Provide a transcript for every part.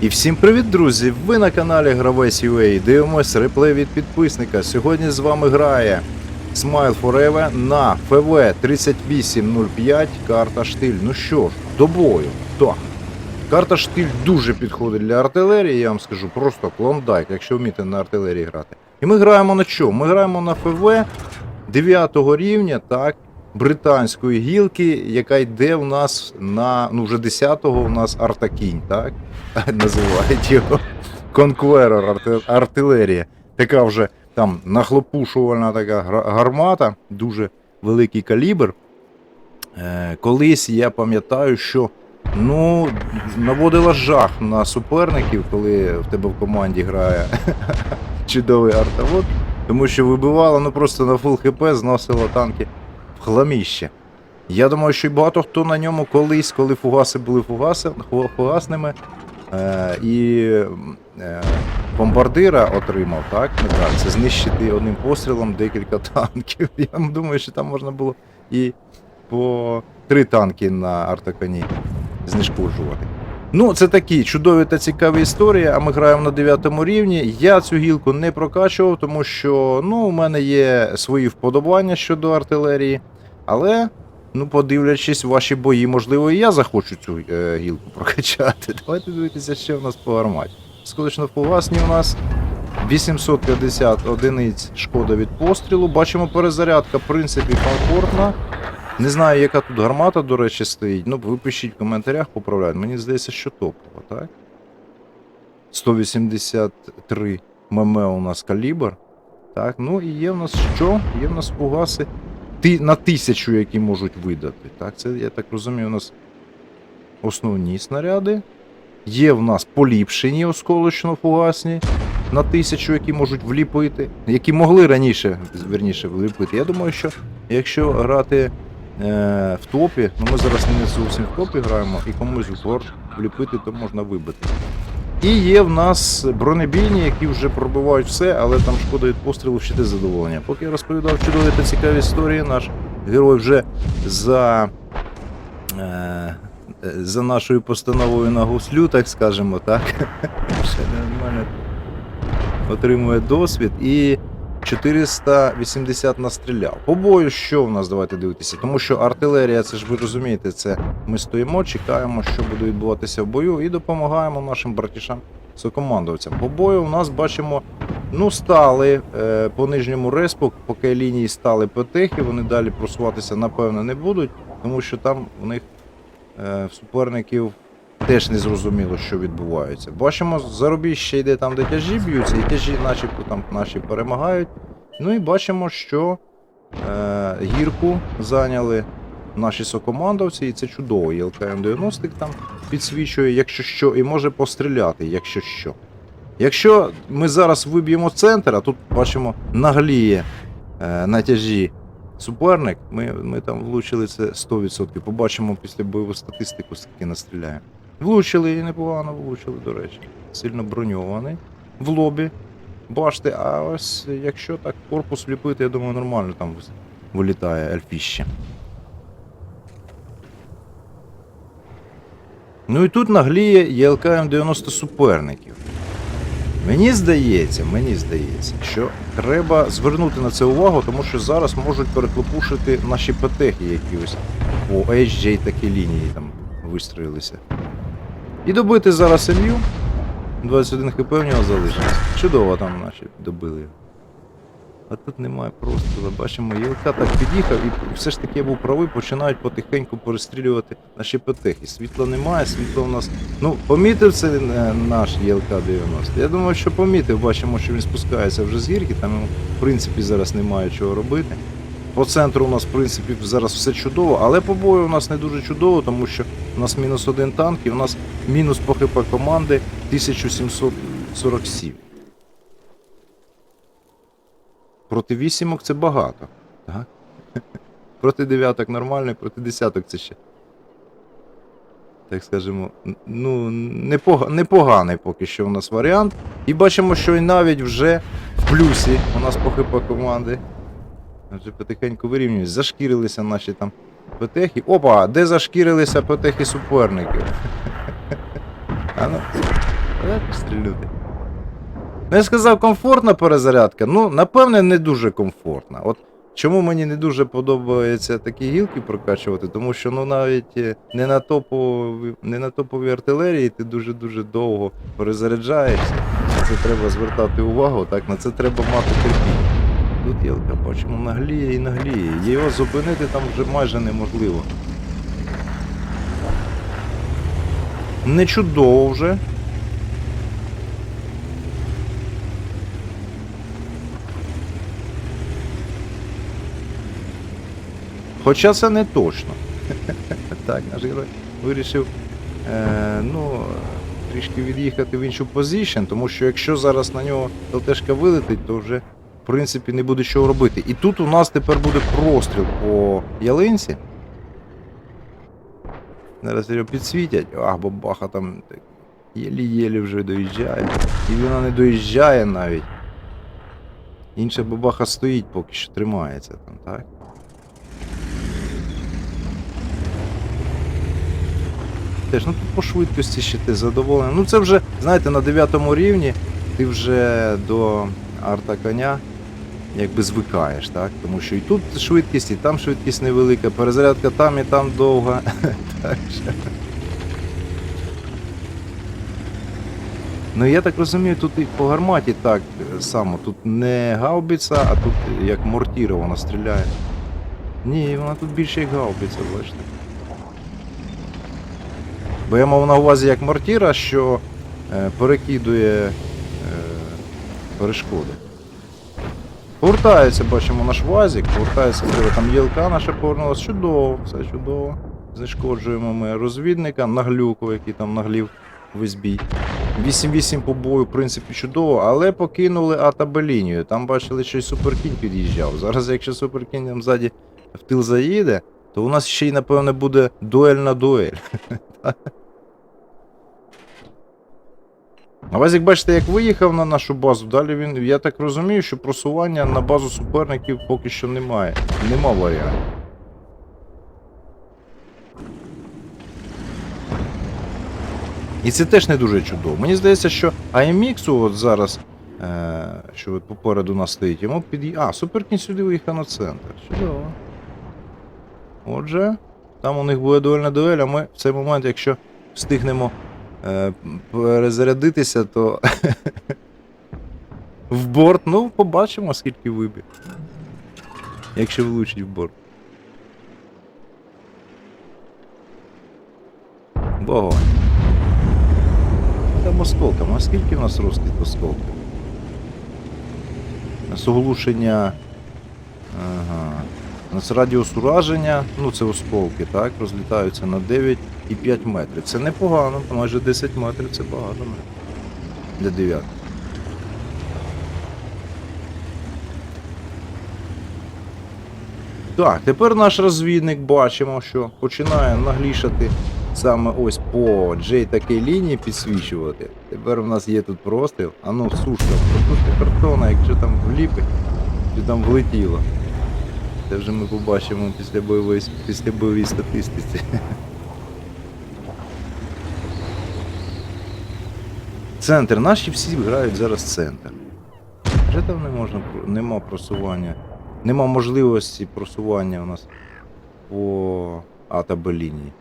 І всім привіт, друзі! Ви на каналі Гравець UA. Дивимось реплей від підписника. Сьогодні з вами грає Smile Forever на ФВ 3805 карта штиль. Ну що ж, до бою. Так. Карта штиль дуже підходить для артилерії, я вам скажу, просто клондайк, якщо вмієте на артилерії грати. І ми граємо на чому? Ми граємо на ФВ 9 рівня, так, британської гілки, яка йде в нас на ну вже 10-го у нас артакінь, так? Називають його Conqueror артилерія. Така вже там нахлопушувальна така гармата, дуже великий калібр. Е, колись я пам'ятаю, що ну, наводила жах на суперників, коли в тебе в команді грає чудовий артовод, тому що вибивало ну просто на фул хп, зносило танки хламіще. Я думаю, що й багато хто на ньому колись, коли фугаси були фугаси, фугасними, е, і е, бомбардира отримав, так? медаль, це знищити одним пострілом декілька танків. Я думаю, що там можна було і по три танки на артакані знешкоджувати. Ну, це такі чудові та цікаві історії, а ми граємо на 9 рівні. Я цю гілку не прокачував, тому що ну, у мене є свої вподобання щодо артилерії. Але, ну, подивлячись ваші бої, можливо, і я захочу цю е, гілку прокачати. Давайте дивитися, що в нас по гарматі. Скорочно фугасні у нас 850 одиниць шкода від пострілу. Бачимо, перезарядка, в принципі, комфортна. Не знаю, яка тут гармата, до речі, стоїть. Ну, ви пишіть в коментарях, поправляють. Мені здається, що топова, так? 183 мм у нас калібр. Так, ну і є в нас що? Є в нас фугаси на тисячу, які можуть видати. Так, це, я так розумію, у нас основні снаряди. Є в нас поліпшені осколочно-фугасні на тисячу, які можуть вліпити, які могли раніше, верніше, вліпити. Я думаю, що якщо грати е, в топі, ну ми зараз не зовсім в топі граємо, і комусь в вліпити, то можна вибити. І є в нас бронебійні, які вже пробивають все, але там шкода від пострілу ще те задоволення. Поки я розповідав чудові та цікаві історії, наш герой вже за, е, за нашою постановою на гуслю, так скажемо, так. Ще нормально отримує досвід і 480 настріляв. По бою, що в нас давайте дивитися? Тому що артилерія, це ж ви розумієте, це ми стоїмо, чекаємо, що буде відбуватися в бою, і допомагаємо нашим братішам сокомандовцям. По бою у нас бачимо, ну стали е, по нижньому респу, поки лінії стали петехи, вони далі просуватися напевно не будуть, тому що там у них е, суперників теж не зрозуміло, що відбувається. Бачимо, зарубіще йде там, де тяжі б'ються, і тяжі начебто там наші перемагають. Ну і бачимо, що е, гірку зайняли наші сокомандовці, і це чудово. І ЛКМ-90 там підсвічує, якщо що, і може постріляти, якщо що. Якщо ми зараз виб'ємо центр, а тут бачимо нагліє е, на тяжі суперник, ми, ми там влучили це 100%. Побачимо після бойову статистику, скільки настріляємо. Влучили і непогано влучили, до речі. Сильно броньований в лобі. Бачите, а ось якщо так корпус вліпити, я думаю, нормально там вилітає ельфіще. Ну і тут нагліє ЄЛК 90 суперників. Мені здається, мені здається, що треба звернути на це увагу, тому що зараз можуть переклопушити наші петехи, які ось по HJ такі лінії там вистроїлися. І добити зараз МЮ. 21 хп в нього залишиться. Чудово там наші добили. А тут немає прострілу. Бачимо, ЄЛК так під'їхав і все ж таки я був правий, починають потихеньку перестрілювати наші петехи. Світла немає, світло у нас. Ну, помітив це е, наш ЄЛК-90. Я думаю, що помітив, бачимо, що він спускається вже з гірки, там в принципі, зараз немає чого робити. По центру у нас, в принципі, зараз все чудово, але по бою у нас не дуже чудово, тому що у нас мінус один танк і у нас мінус по ХП команди 1747. Проти вісімок це багато. Так? Проти дев'яток нормально, проти десяток це ще. Так скажемо, ну, непога- непоганий поки що у нас варіант. І бачимо, що і навіть вже в плюсі у нас по ХП команди. Вже потихеньку вирівнюють. Зашкірилися наші там петехи. Опа, де зашкірилися петехи суперників? А ну, стрілюти? Ну, я сказав, комфортна перезарядка. Ну, напевне, не дуже комфортна. От чому мені не дуже подобається такі гілки прокачувати, тому що ну навіть е, не на топовій, не на топовій артилерії ти дуже-дуже довго перезаряджаєшся. На це треба звертати увагу, так, на це треба мати терпіння. Тут гілка, бачимо, нагліє і нагліє. Його зупинити там вже майже неможливо. Не чудово вже. Хоча це не точно. так, наш герой вирішив е, ну, трішки від'їхати в іншу позицію, тому що якщо зараз на нього ЛТшка вилетить, то вже принципі не буде чого робити. І тут у нас тепер буде простріл по ялинці. Зараз його підсвітять, ах, бабаха там єлі-єлі вже доїжджає. І вона не доїжджає навіть. Інша бабаха стоїть поки що тримається там, так? Теж, ну тут по швидкості ще ти задоволений. Ну це вже, знаєте, на 9 рівні ти вже до арта коня якби звикаєш, так? Тому що і тут швидкість, і там швидкість невелика, перезарядка там і там довга. так що. Ну я так розумію, тут і по гарматі так само. Тут не гаубиця, а тут як мортіра вона стріляє. Ні, вона тут більше як гаубиця, бачите. Бо я мав на увазі як мортіра, що е, перекидує е, перешкоди. Повертається, бачимо наш вазик, повертається, диви, там ЄЛК наша повернулася. Чудово, все чудово. Знешкоджуємо ми розвідника, наглюку, який там наглів весь бій. 8-8 по бою, в принципі, чудово, але покинули АТБ лінію. Там бачили, що й Суперкінь під'їжджав. Зараз, якщо Суперкінь там ззаді в тил заїде, то у нас ще й, напевне, буде дуель на дуель. А вас, як бачите, як виїхав на нашу базу, далі він, я так розумію, що просування на базу суперників поки що немає. Нема варіантів. І це теж не дуже чудово. Мені здається, що AMX от зараз, е, що от попереду нас стоїть, йому під... А, суперкінь сюди виїхав на центр. Чудово. Отже, там у них буде дуельна дуель, а ми в цей момент, якщо встигнемо перезарядитися, то в борт, ну, побачимо, скільки вибіг. Якщо влучить в борт. Богонь. Там осколком. А скільки в нас розкид осколків? У нас оглушення. Ага. Нас радіус ураження, ну це осколки, так, розлітаються на 9,5 метрів. Це непогано, майже 10 метрів це багато для 9. Так, тепер наш розвідник бачимо, що починає наглішати саме ось по J такій лінії підсвічувати. Тепер у нас є тут простріл. А ну сушка, сушка картона, якщо там вліпить, чи там влетіло. Це вже ми побачимо після бойової, після бойовій статистиці. Центр. Наші всі грають зараз центр. Вже там не можна, нема просування. Нема можливості просування у нас по А лінії.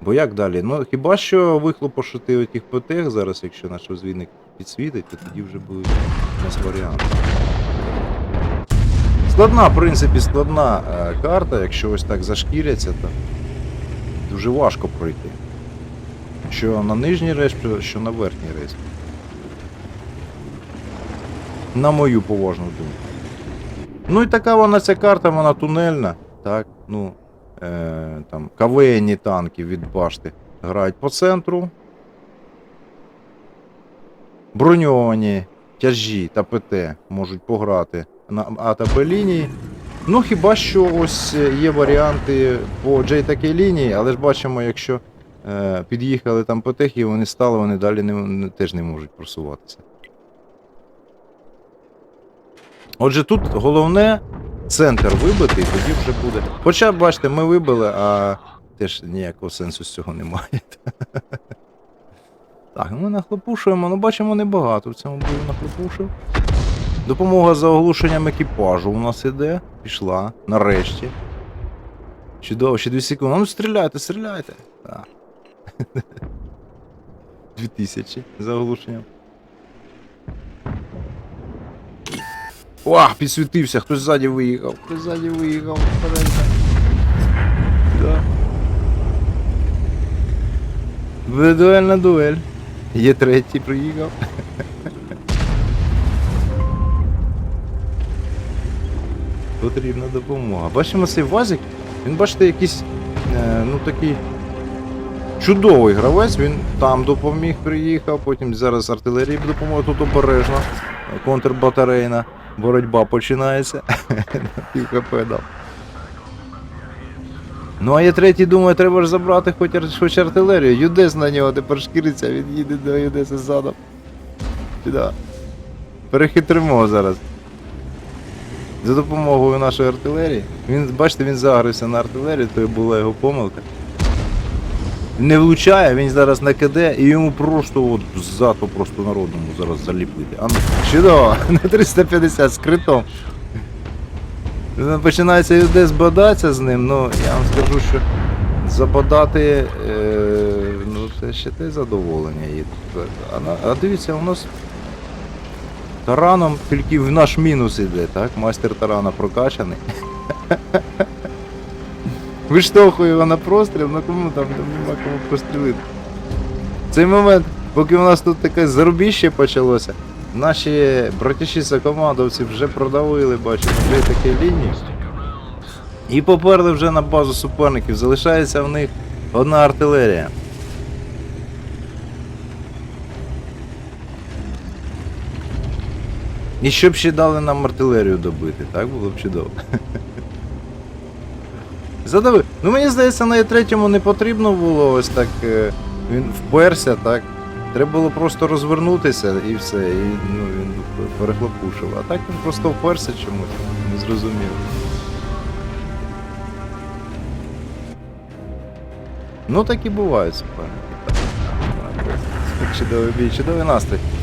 Бо як далі? Ну хіба що вихлопошити отих ПТ зараз, якщо наш розвідник підсвітить, то тоді вже будуть у нас варіанти. Складна, в принципі, складна е, карта, якщо ось так зашкіряться, то дуже важко пройти. Що на нижній рейс, що на верхній рейс. На мою поважну думку. Ну і така вона ця карта, вона тунельна. Так, ну, е, там, КВНні танки від башти грають по центру. Броньовані тяжі та ПТ можуть пограти А та Б лінії. Ну, хіба що ось е, є варіанти по J лінії, але ж бачимо, якщо е, під'їхали там ПТ, вони стали, вони далі не, не, теж не можуть просуватися. Отже, тут головне центр вибити, і тоді вже буде. Хоча, бачите, ми вибили, а теж ніякого сенсу з цього немає. Так, ми нахлопушуємо, ну бачимо небагато в цьому бою нахлопушив. Допомога за оглушенням екіпажу у нас іде. Пішла. Нарешті. Чудово, ще 2 секунди. Ну стріляйте, стріляйте. Так. 2000 за оглушенням. О, підсвітився, хтось ззаді виїхав. Хтось ззаді виїхав. Да. Дуельна дуель. Є третій приїхав. Потрібна допомога. Бачимо цей вазик. Він, бачите, якийсь, е, ну такий чудовий гравець, він там допоміг, приїхав, потім зараз артилерії допомога, тут обережно. Контрбатарейна боротьба починається. На пів хп дав. Ну а є третій, думаю, треба ж забрати хоч, хоч артилерію. Юдес на нього тепер шкіриться, він їде до Юдеса задом. Перехитримо зараз. За допомогою нашої артилерії. Він, бачите, він загрився на артилерію, то була його помилка. Не влучає, він зараз накиде і йому просто от ззаду просто народному зараз заліпити. А ну, чудово, на 350 з критом. Ну, Починається людей збадатися з ним, ну я вам скажу, що забадати, е, ну це ще те задоволення. І, а, а дивіться, у нас тараном тільки в наш мінус іде, так? Мастер тарана прокачаний. Виштовхує його на простріл, ну кому там нема кому прострілити. В цей момент, поки у нас тут таке зарубіще почалося, наші братіші командовці вже продавили, бачимо, вже такі лінії. І поперли вже на базу суперників. Залишається в них одна артилерія. І щоб ще дали нам артилерію добити, так було б чудово. Задавив. Ну мені здається, на третьому не потрібно було ось так. е, Він вперся, так. Треба було просто розвернутися і все. І ну, він перехлопушив. А так він просто вперся чомусь. Не зрозумів. Ну так і бувають так. Чудовий бій, чудовий настрій.